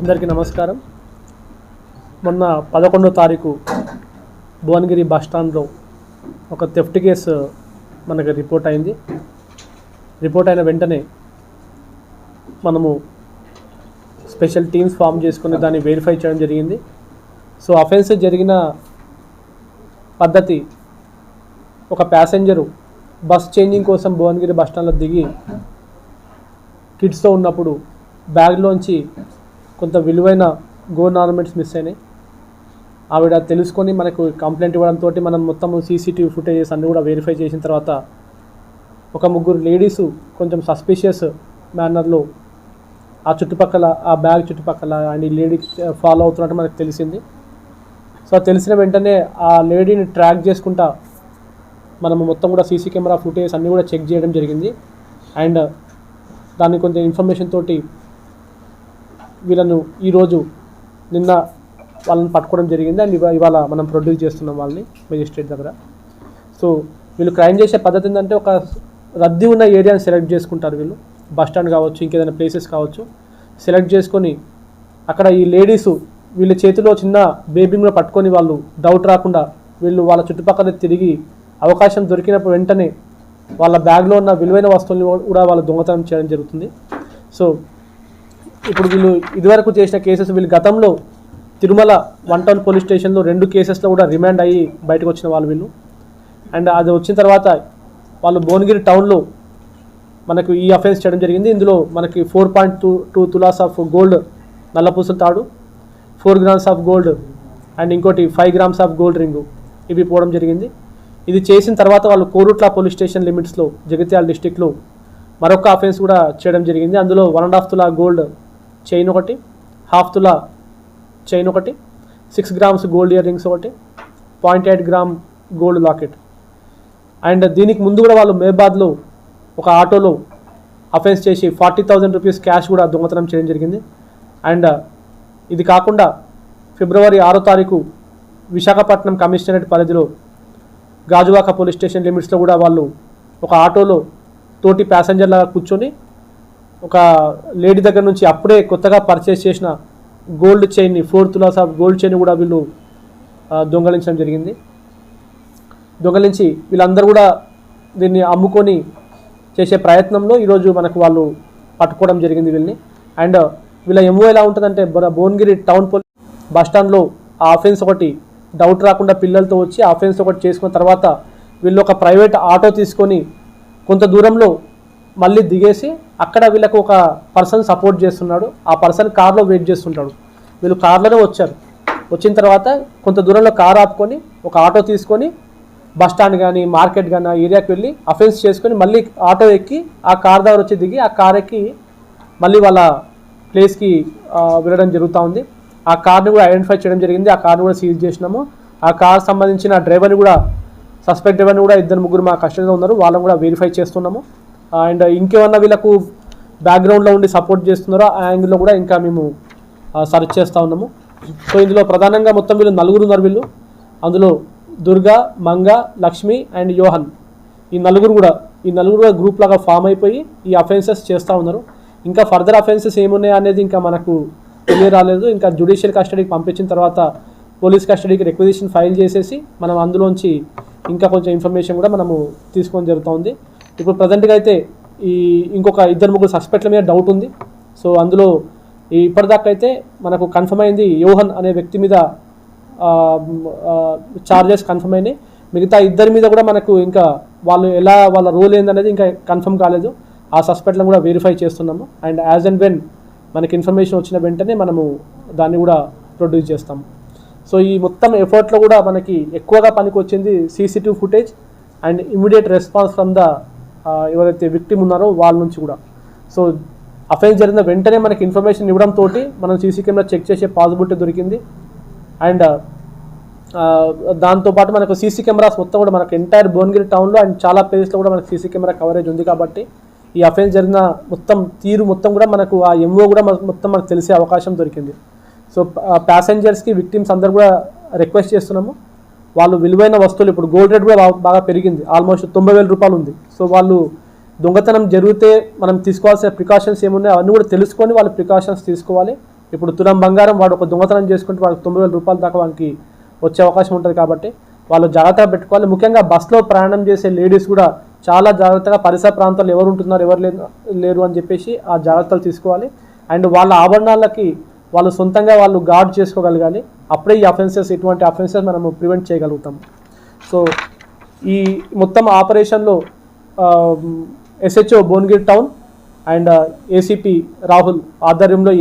అందరికీ నమస్కారం. మొన్న పదకొండో తారీఖు భువనగిరి బస్ స్టాండ్లో ఒక థెఫ్ట్ కేసు మనకు రిపోర్ట్ అయింది. రిపోర్ట్ అయిన వెంటనే మనము స్పెషల్ టీమ్స్ ఫామ్ చేసుకుని దాన్ని వెరిఫై చేయడం జరిగింది. సో అఫెన్స్ జరిగిన పద్ధతి ఒక ప్యాసింజరు బస్ చేంజింగ్ కోసం భువనగిరి బస్ స్టాండ్లో దిగి కిడ్స్తో ఉన్నప్పుడు బ్యాగ్లోంచి కొంత విలువైన గోల్డ్ ఆర్నమెంట్స్ మిస్ అయినాయి. ఆవిడ తెలుసుకొని మనకు కంప్లైంట్ ఇవ్వడంతో మనం మొత్తం సీసీటీవీ ఫుటేజెస్ అన్నీ కూడా వెరిఫై చేసిన తర్వాత ఒక ముగ్గురు లేడీసు కొంచెం సస్పిషియస్ మేనర్లో ఆ చుట్టుపక్కల ఆ బ్యాగ్ చుట్టుపక్కల అండ్ ఈ లేడీ ఫాలో అవుతున్నట్టు మనకు తెలిసింది. సో తెలిసిన వెంటనే ఆ లేడీని ట్రాక్ చేసుకుంటా మనము మొత్తం కూడా సీసీ కెమెరా ఫుటేజ్ అన్నీ కూడా చెక్ చేయడం జరిగింది. అండ్ దాన్ని కొంచెం ఇన్ఫర్మేషన్ తోటి వీళ్ళను ఈరోజు నిన్న వాళ్ళని పట్టుకోవడం జరిగింది అండ్ ఇవాళ మనం ప్రొడ్యూస్ చేస్తున్నాం వాళ్ళని మెజిస్ట్రేట్ దగ్గర. సో వీళ్ళు క్రైమ్ చేసే పద్ధతి ఏంటంటే ఒక రద్దీ ఉన్న ఏరియాని సెలెక్ట్ చేసుకుంటారు వీళ్ళు. బస్ స్టాండ్ కావచ్చు ఇంకేదైనా ప్లేసెస్ కావచ్చు. సెలెక్ట్ చేసుకొని అక్కడ ఈ లేడీసు వీళ్ళ చేతిలో చిన్న బేబీని కూడా పట్టుకొని వాళ్ళు డౌట్ రాకుండా వీళ్ళు వాళ్ళ చుట్టుపక్కల తిరిగి అవకాశం దొరికినప్పుడు వెంటనే వాళ్ళ బ్యాగ్లో ఉన్న విలువైన వస్తువుల్ని కూడా వాళ్ళు దొంగతనం చేయడం జరుగుతుంది. సో ఇప్పుడు వీళ్ళు ఇదివరకు చేసిన కేసెస్ వీళ్ళు గతంలో తిరుమల వన్ టౌన్ పోలీస్ స్టేషన్లో రెండు కేసెస్లో కూడా రిమాండ్ అయ్యి బయటకు వచ్చిన వాళ్ళు వీళ్ళు. అండ్ అది వచ్చిన తర్వాత వాళ్ళు భువనగిరి టౌన్లో మనకు ఈ అఫెన్స్ చేయడం జరిగింది. ఇందులో మనకి four point two two tolas of gold నల్లపూసల తాడు four grams of gold and ఇంకోటి five grams of gold ring ఇవి పోవడం జరిగింది. ఇది చేసిన తర్వాత వాళ్ళు కోరుట్ల పోలీస్ స్టేషన్ లిమిట్స్లో జగిత్యాల డిస్టిక్లో మరొక అఫెన్స్ కూడా చేయడం జరిగింది. అందులో one and half tola gold chain ఒకటి హాఫ్ తులా చైన్ ఒకటి six grams gold ear rings ఒకటి point eight gram gold locket. And దీనికి ముందు కూడా వాళ్ళు మేబాద్లో ఒక ఆటోలో అఫెన్స్ చేసి ఫార్టీ థౌజండ్ రూపీస్ క్యాష్ కూడా దొంగతనం చేయడం జరిగింది. అండ్ ఇది కాకుండా ఫిబ్రవరి ఆరో తారీఖు విశాఖపట్నం కమిషనరేట్ పరిధిలో గాజువాక పోలీస్ స్టేషన్ లిమిట్స్లో కూడా వాళ్ళు ఒక ఆటోలో తోటి ప్యాసింజర్లాగా కూర్చొని ఒక లేడీ దగ్గర నుంచి అప్పుడే కొత్తగా పర్చేస్ చేసిన gold చైన్ని four tolas of gold chain కూడా వీళ్ళు దొంగలించడం జరిగింది. దొంగలించి వీళ్ళందరూ కూడా దీన్ని అమ్ముకొని చేసే ప్రయత్నంలో ఈరోజు మనకు వాళ్ళు పట్టుకోవడం జరిగింది వీళ్ళని. అండ్ వీళ్ళ ఎంఓ ఎలా ఉంటుందంటే మన భువనగిరి టౌన్ పోలీస్ బస్ స్టాండ్లో ఆ ఆఫెన్స్ ఒకటి డౌట్ రాకుండా పిల్లలతో వచ్చి ఆ ఆఫెన్స్ ఒకటి చేసుకున్న తర్వాత వీళ్ళు ఒక ప్రైవేట్ ఆటో తీసుకొని కొంత దూరంలో మళ్ళీ దిగేసి అక్కడ వీళ్ళకు ఒక పర్సన్ సపోర్ట్ చేస్తున్నాడు. ఆ పర్సన్ కార్లో వెయిట్ చేస్తుంటాడు. వీళ్ళు కార్లోనే వచ్చారు. వచ్చిన తర్వాత కొంత దూరంలో కార్ ఆపుకొని ఒక ఆటో తీసుకొని బస్ స్టాండ్ కానీ మార్కెట్ కానీ ఆ ఏరియాకి వెళ్ళి అఫెన్స్ చేసుకొని మళ్ళీ ఆటో ఎక్కి ఆ కార్ దగ్గర వచ్చి దిగి ఆ కార్ ఎక్కి మళ్ళీ వాళ్ళ ప్లేస్కి వెళ్ళడం జరుగుతూ ఉంది. ఆ కార్ని కూడా ఐడెంటిఫై చేయడం జరిగింది. ఆ కార్ని కూడా సీజ్ చేసినాము. ఆ కార్ సంబంధించిన డ్రైవర్ని కూడా సస్పెక్ట్ డ్రైవర్ని కూడా ఇద్దరు ముగ్గురు మా కస్టడీలో ఉన్నారు. వాళ్ళని కూడా వెరిఫై చేస్తున్నాము. అండ్ ఇంకేమన్నా వీళ్ళకు బ్యాక్గ్రౌండ్లో ఉండి సపోర్ట్ చేస్తున్నారో? ఆ యాంగిల్లో కూడా ఇంకా మేము సర్చ్ చేస్తూ ఉన్నాము. సో ఇందులో ప్రధానంగా మొత్తం వీళ్ళు నలుగురు ఉన్నారు వీళ్ళు. అందులో దుర్గా మంగ లక్ష్మి అండ్ యోహన్. ఈ నలుగురు కూడా ఈ నలుగురు కూడా గ్రూప్ లాగా ఫామ్ అయిపోయి ఈ అఫెన్సెస్ చేస్తూ ఉన్నారు. ఇంకా ఫర్దర్ అఫెన్సెస్ ఏమున్నాయి అనేది ఇంకా మనకు తెలియరాలేదు. ఇంకా జ్యుడిషియల్ కస్టడీకి పంపించిన తర్వాత పోలీస్ కస్టడీకి రిక్వజిషన్ ఫైల్ చేసేసి మనం అందులోంచి ఇంకా కొంచెం ఇన్ఫర్మేషన్ కూడా మనము తీసుకొని జరుగుతుంది ఇప్పుడు ప్రజెంట్గా అయితే ఈ ఇంకొక ఇద్దరు ముగ్గురు సస్పెక్ట్ల మీద డౌట్ ఉంది. సో అందులో ఇప్పటిదాకా అయితే మనకు కన్ఫర్మ్ అయింది యోహన్ అనే వ్యక్తి మీద చార్జెస్ కన్ఫర్మ్ అయినాయి. మిగతా ఇద్దరి మీద కూడా మనకు ఇంకా వాళ్ళు ఎలా వాళ్ళ రోల్ ఏందనేది ఇంకా కన్ఫర్మ్ కాలేదు. ఆ సస్పెక్ట్లను కూడా వెరిఫై చేస్తున్నాము. అండ్ యాజ్ అండ్ వెన్ మనకి ఇన్ఫర్మేషన్ వచ్చిన వెంటనే మనము దాన్ని కూడా ప్రొడ్యూస్ చేస్తాము. సో ఈ మొత్తం ఎఫర్ట్లో కూడా మనకి ఎక్కువగా పనికి వచ్చింది CCTV footage and immediate response from the ఎవరైతే విక్టిమ్ ఉన్నారో వాళ్ళ నుంచి కూడా. సో అఫెన్స్ జరిగిన వెంటనే మనకి ఇన్ఫర్మేషన్ ఇవ్వడంతో మనం సీసీ కెమెరా చెక్ చేసే పాసిబిలిటీ దొరికింది. అండ్ దాంతోపాటు మనకు సీసీ కెమెరాస్ మొత్తం కూడా మనకు ఎంటైర్ భువనగిరి టౌన్లో అండ్ చాలా ప్లేస్లో కూడా మనకు సీసీ కెమెరా కవరేజ్ ఉంది కాబట్టి ఈ అఫెన్స్ జరిగిన మొత్తం తీరు మొత్తం కూడా మనకు ఆ ఎంఓ కూడా మనకు మొత్తం మనకు తెలిసే అవకాశం దొరికింది. సో ప్యాసెంజర్స్కి విక్టిమ్స్ అందరు కూడా రిక్వెస్ట్ చేస్తున్నాము. వాళ్ళు విలువైన వస్తువులు ఇప్పుడు గోల్డ్ రేట్ కూడా బాగా- బాగా పెరిగింది. ఆల్మోస్ట్ తొంభై వేల రూపాయలు ఉంది. సో వాళ్ళు దొంగతనం జరిగితే మనం తీసుకోవాల్సిన ప్రికాషన్స్ ఏమున్నాయో అవన్నీ కూడా తెలుసుకొని వాళ్ళు ప్రికాషన్స్ తీసుకోవాలి. ఇప్పుడు తులం బంగారం వాడు ఒక దొంగతనం చేసుకుంటే వాళ్ళకి తొమ్మిది వేల రూపాయల దాకా వానికి వచ్చే అవకాశం ఉంటుంది కాబట్టి వాళ్ళు జాగ్రత్తగా పెట్టుకోవాలి. ముఖ్యంగా బస్సులో ప్రయాణం చేసే లేడీస్ కూడా చాలా జాగ్రత్తగా పరిసర ప్రాంతాల్లో ఎవరు ఉంటున్నారు ఎవరు లేరు లేరు అని చెప్పేసి ఆ జాగ్రత్తలు తీసుకోవాలి. అండ్ వాళ్ళ ఆభరణాలకి వాళ్ళు సొంతంగా వాళ్ళు గార్డ్ చేసుకోగలగాలి. అప్పుడే ఈ అఫెన్సెస్ ఇటువంటి అఫెన్సెస్ మనము ప్రివెంట్ చేయగలుగుతాం. సో ఈ మొత్తం ఆపరేషన్లో SHO Bhuvanagiri town and ACP Rahul ఆధ్వర్యంలో